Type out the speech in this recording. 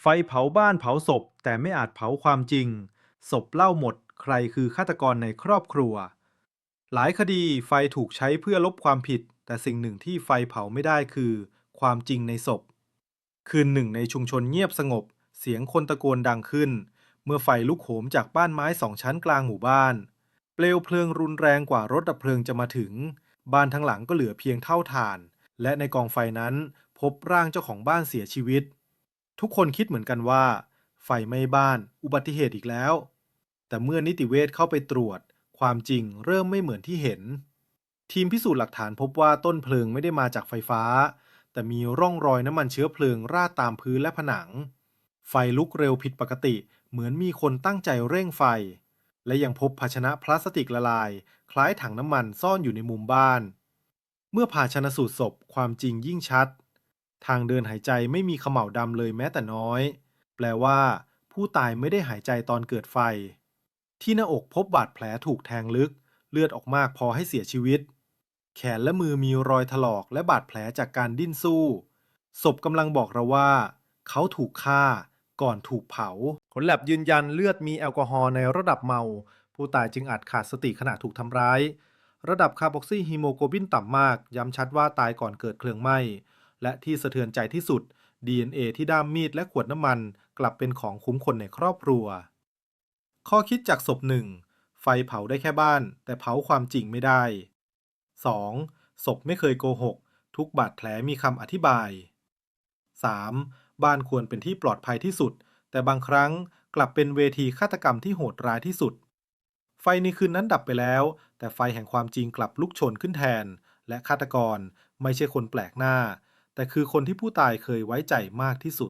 ไฟเผาบ้านเผาศพ แต่ไม่อาจเผาความจริง ศพเล่าหมด ใครคือฆาตกรในครอบครัว หลายคดีไฟถูกใช้เพื่อลบความผิด แต่สิ่งหนึ่งที่ไฟเผาไม่ได้คือ ความจริงในศพ คืนหนึ่งในชุมชนเงียบสงบ เสียงคนตะโกนดังขึ้น เมื่อไฟลุกโหมจากบ้านไม้สองชั้นกลางหมู่บ้าน เปลวเพลิงรุนแรงกว่ารถดับเพลิงจะมาถึง บ้านทั้งหลังก็เหลือเพียงเท่าฐาน และในกองไฟนั้น พบร่างเจ้าของบ้านเสียชีวิต ทุกคนคิดเหมือนกันว่า ไฟไหม้บ้านอุบัติเหตุอีกแล้ว แต่เมื่อนิติเวชเข้าไปตรวจ ความจริงเริ่มไม่เหมือนที่เห็น ทีมพิสูจน์หลักฐานพบว่าต้นเพลิงไม่ได้มาจากไฟฟ้า แต่มีร่องรอยน้ำมันเชื้อเพลิงราดตามพื้นและผนัง ไฟลุกเร็วผิดปกติเหมือนมีคนตั้งใจเร่งไฟ และยังพบภาชนะพลาสติกละลาย คล้ายถังน้ำมันซ่อนอยู่ในมุมบ้าน เมื่อผ่าชนะสูตรศพความจริงยิ่งชัด ทางเดินหายใจไม่มีเขม่าวดำเลยแม้แต่น้อย แปลว่า ผู้ตายไม่ได้หายใจตอนเกิดไฟ ที่หน้าอกพบบาดแผลถูกแทงลึก เลือดออกมากพอให้เสียชีวิต แขนและมือมีรอยถลอกและบาดแผลจากการดิ้นสู้ ศพกำลังบอกเราว่า เขาถูกฆ่าก่อนถูกเผา ผลแลบยืนยันเลือดมีแอลกอฮอล์ในระดับเมา ผู้ตายจึงอาจขาดสติขณะถูกทำร้าย ระดับคาร์บอกซีฮีโมโกลบินต่ำมาก ย้ำชัดว่าตายก่อนเกิดเพลิงไหม้ และที่สะเทือนใจที่สุด DNA ที่ด้ามมีดและขวดน้ำมัน กลับเป็นของคุ้มคนในครอบครัว ข้อคิดจากศพหนึ่งไฟเผาได้แค่บ้าน แต่เผาความจริงไม่ได้ 2. ศพไม่เคยโกหก ทุกบาดแผลมีคำอธิบาย 3. บ้านควรเป็นที่ปลอดภัยที่สุด แต่บางครั้งกลับเป็นเวทีฆาตกรรมที่โหดร้ายที่สุด ไฟในคืนนั้นดับไปแล้ว แต่ไฟแห่งความจริงกลับลุกโชนขึ้นแทน และฆาตกรไม่ใช่คนแปลกหน้า แต่คือคนที่ผู้ตายเคยไว้ใจมากที่สุด